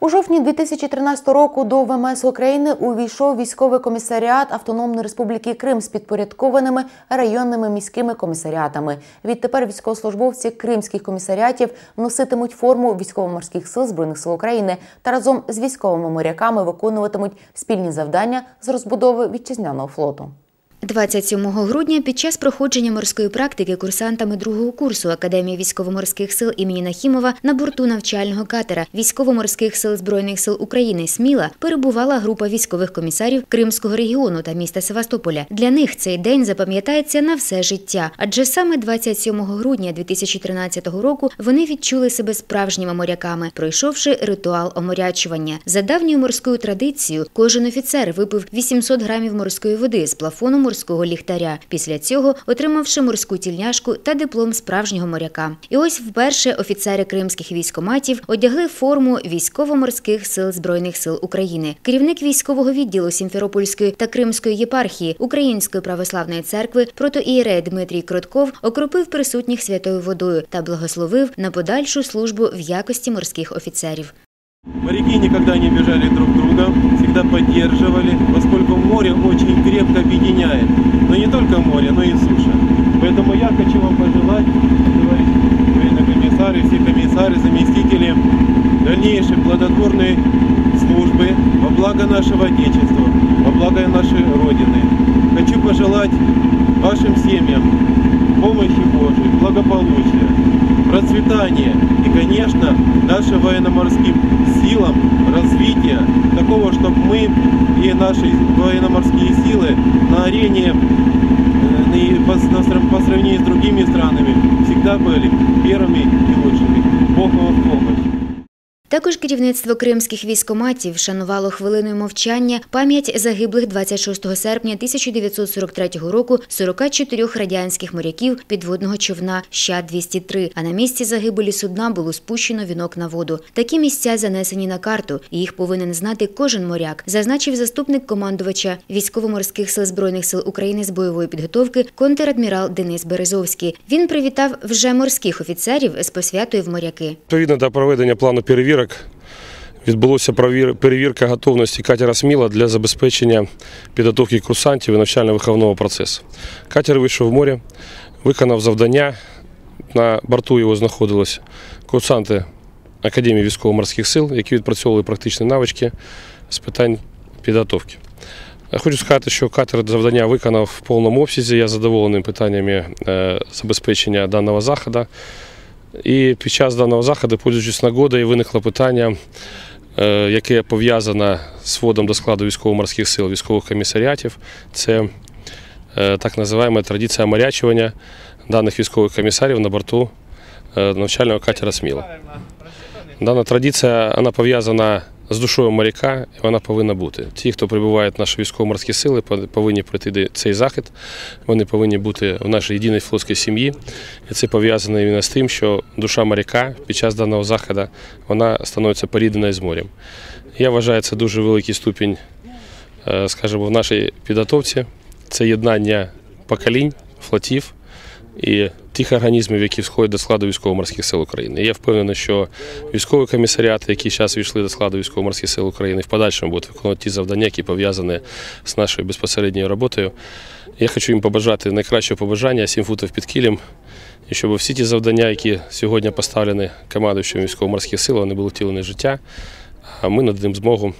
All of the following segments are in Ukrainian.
У жовтні 2013 року до ВМС України увійшов військовий комісаріат Автономної Республіки Крим з підпорядкованими районними міськими комісаріатами. Відтепер військовослужбовці кримських комісаріатів носитимуть форму військово-морських сил збройних сил України та разом з військовими моряками виконуватимуть спільні завдання з розбудови вітчизняного флоту. 27 грудня під час проходження морської практики курсантами другого курсу Академії військово-морських сил імені Нахімова на борту навчального катера військово-морських сил збройних сил України Сміла перебувала група військових комісарів Кримського регіону та міста Севастополя. Для них цей день запам'ятається на все життя, адже саме 27 грудня 2013 року вони відчули себе справжніми моряками, пройшовши ритуал оморячування. За давньою морською традицією, кожен офіцер випив 800 грамів морської води з плафону морського ліхтаря. Після цього отримавши морську тільняшку та диплом справжнього моряка. І ось вперше офіцери кримських військоматів одягли форму військово-морських сил збройних сил України. Керівник військового відділу Сімферопольської та Кримської єпархії Української православної церкви протоієрей Дмитрій Кротков окропив присутніх святою водою та благословив на подальшу службу в якості морських офіцерів. Моряки никогда не обижали друг друга, всегда поддерживали, поскольку море очень крепко объединяет. Но не только море, но и суша. Поэтому я хочу вам пожелать, товарищ военно-комиссары, все комиссары, заместители, дальнейшей плодотворной службы во благо нашего Отечества, во благо нашей Родины. Хочу пожелать вашим семьям помощи Божией, благополучия, процветания и, конечно, нашим военно-морским силам развития такого, чтобы мы и наши военно-морские силы на арене э, по, сравнению с другими странами всегда были первыми и лучшими. Бог вам помощь. Також керівництво кримських військоматів вшанувало хвилиною мовчання пам'ять загиблих 26 серпня 1943 року 44 радянських моряків підводного човна Ща-203, а на місці загибелі судна було спущено вінок на воду. Такі місця занесені на карту, і їх повинен знати кожен моряк, зазначив заступник командувача військово-морських сил збройних сил України з бойової підготовки контр-адмірал Денис Березовський. Він привітав вже морських офіцерів з посвятою в моряки. Відповідно до проведення плану перевірок відбулося провір- перевірка готовності катера Сміла для забезпечення підготовки курсантів і навчально-виховного процесу. Катер вийшов в море, виконав завдання. На борту його знаходились курсанти Академії військово-морських сил, які відпрацьовували практичні навички з питань підготовки. Хочу сказати, що катер завдання виконав в повному обсязі. Я задоволений питаннями е, забезпечення даного заходу. І під час даного заходу, пользуючись нагодою, виникло питання, е, яке пов'язане з вводом до складу військово-морських сил, військових комісаріатів. Це е, так називаємо традиція морячування даних військових комісарів на борту е, навчального катера Сміла. Дана традиція вона пов'язана з душою моряка, і вона повинна бути. Ті, хто прибувають в наші військово-морські сили, повинні пройти цей захід. Вони повинні бути в нашій єдиній флотській сім'ї. І це пов'язано іменно з тим, що душа моряка під час даного заходу вона становиться порідною з морем. Я вважаю, це дуже великий ступінь, е, скажімо, в нашій підготовці. Це єднання поколінь, флотів і тих організмів, які входять до складу військово-морських сил України. І Я впевнений, що військові комісаріати, які зараз війшли до складу військово-морських сил України, в подальшому будуть виконувати ті завдання, які пов'язані з нашою безпосередньою роботою. Я хочу їм побажати найкращого побажання, 7 футів під кілем, і щоб всі ті завдання, які сьогодні поставлені командуючим військово-морських сил, вони були втілені життя, а ми надаємо змогу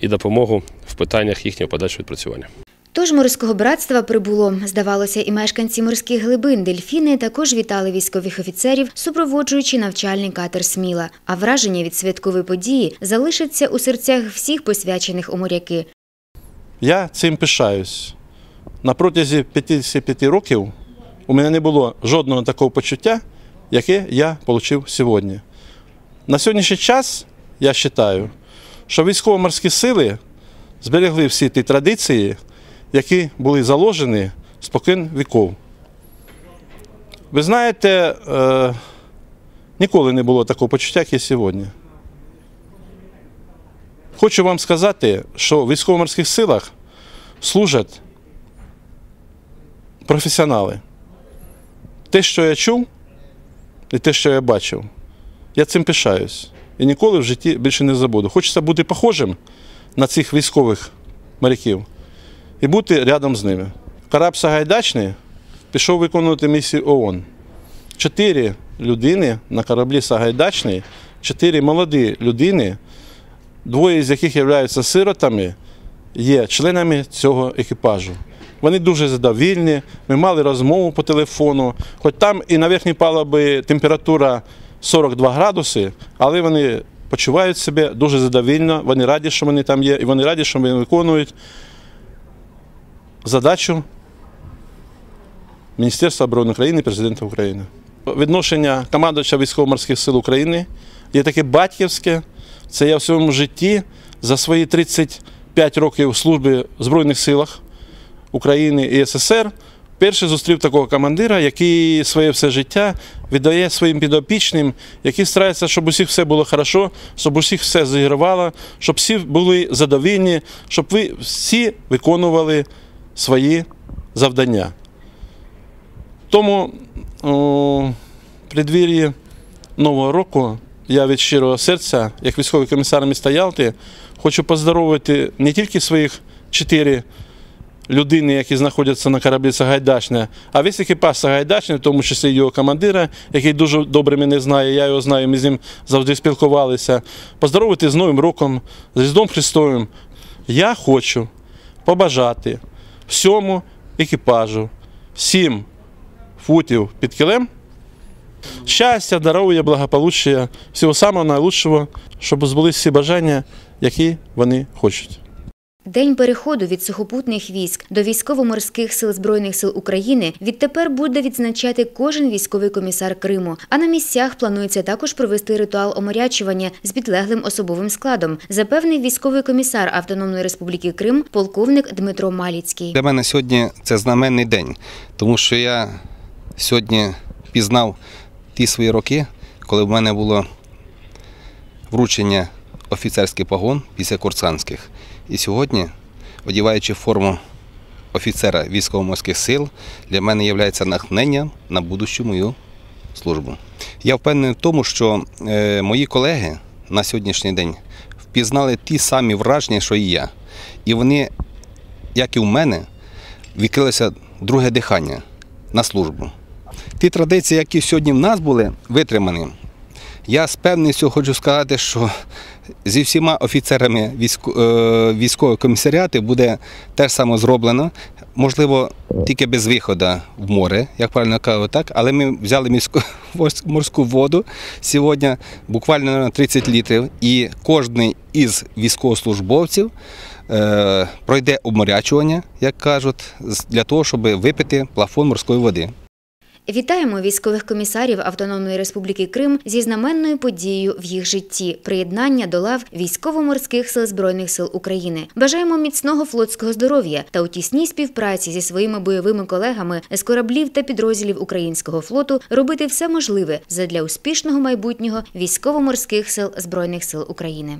і допомогу в питаннях їхнього подальшого відпрацювання. Тож морського братства прибуло. Здавалося, і мешканці морських глибин дельфіни також вітали військових офіцерів, супроводжуючи навчальний катер Сміла. А враження від святкової події залишаться у серцях всіх посвячених у моряки. Я цим пишаюсь. На протязі 55 років у мене не було жодного такого почуття, яке я отримав сьогодні. На сьогоднішній час я вважаю, що військово-морські сили зберегли всі ті традиції, які були заложені спокон віков. Ви знаєте, е, ніколи не було такого почуття, як є сьогодні. Хочу вам сказати, що в військово-морських силах служать професіонали. Те, що я чув, і те, що я бачив, я цим пишаюсь. і ніколи в житті більше не забуду. Хочеться бути похожим на цих військових моряків і бути рядом з ними. Караб Сагайдачний пішов виконувати місію ООН. Чотири людини на кораблі Сагайдачний, чотири молоді людини, двоє з яких являються сиротами, є членами цього екіпажу. Вони дуже задовільні. Ми мали розмову по телефону, хоч там і на верхній палубі температура 42 градуси, але вони почувають себе дуже задовільно, вони раді, що вони там є, і вони раді, що вони виконують задачу Міністерства оборони України, президента України. Відношення командувача військово-морських сил України є таке батьківське. Це я в своєму житті за свої 35 років служби в Збройних силах України і СССР. Перший зустрів такого командира, який своє все життя віддає своїм підопічним, який старається, щоб усіх все було хорошо, щоб усіх все зігравало, щоб всі були задовільні, щоб ви всі виконували свої завдання. Тому у преддвір'ї Нового року я від щирого серця, як військовий комісар міста Ялти, хочу поздоровити не тільки своїх чотири людини, які знаходяться на кораблі Сагайдачне, а весь екіпаж Сагайдачне, в тому числі його командира, який дуже добре мене знає, я його знаю, ми з ним завжди спілкувалися. Поздоровити з Новим роком, з Різдвом Христовим. Я хочу побажати всьому екіпажу, 7 футів під килем, щастя, здоров'я, благополуччя, всього самого найкращого, щоб збулись всі бажання, які вони хочуть. День переходу від сухопутних військ до військово-морських сил Збройних сил України відтепер буде відзначати кожен військовий комісар Криму. А на місцях планується також провести ритуал оморячування з підлеглим особовим складом, запевнив військовий комісар Автономної Республіки Крим, полковник Дмитро Маліцький. Для мене сьогодні це знаменний день, тому що я сьогодні пізнав ті свої роки, коли в мене було вручення офіцерських погон після курсантських. І сьогодні, одіваючи форму офіцера військово-морських сил, для мене є натхненням на будущу мою службу. Я впевнений в тому, що е, мої колеги на сьогоднішній день впізнали ті самі враження, що і я. І вони, як і в мене, відкрилося друге дихання на службу. Ті традиції, які сьогодні в нас були витримані, я з певністю хочу сказати, що зі всіма офіцерами е, військового комісаріату буде те ж саме зроблено. Можливо, тільки без виходу в море, як правильно кажу, так. Але ми взяли міську морську воду сьогодні, буквально на 30 літрів, і кожен із військовослужбовців е, пройде обморячування, як кажуть, для того, щоб випити плафон морської води. Вітаємо військових комісарів Автономної Республіки Крим зі знаменною подією в їх житті приєднання до лав військово-морських сил Збройних сил України. Бажаємо міцного флотського здоров'я та у тісній співпраці зі своїми бойовими колегами з кораблів та підрозділів українського флоту робити все можливе задля успішного майбутнього військово-морських сил Збройних сил України.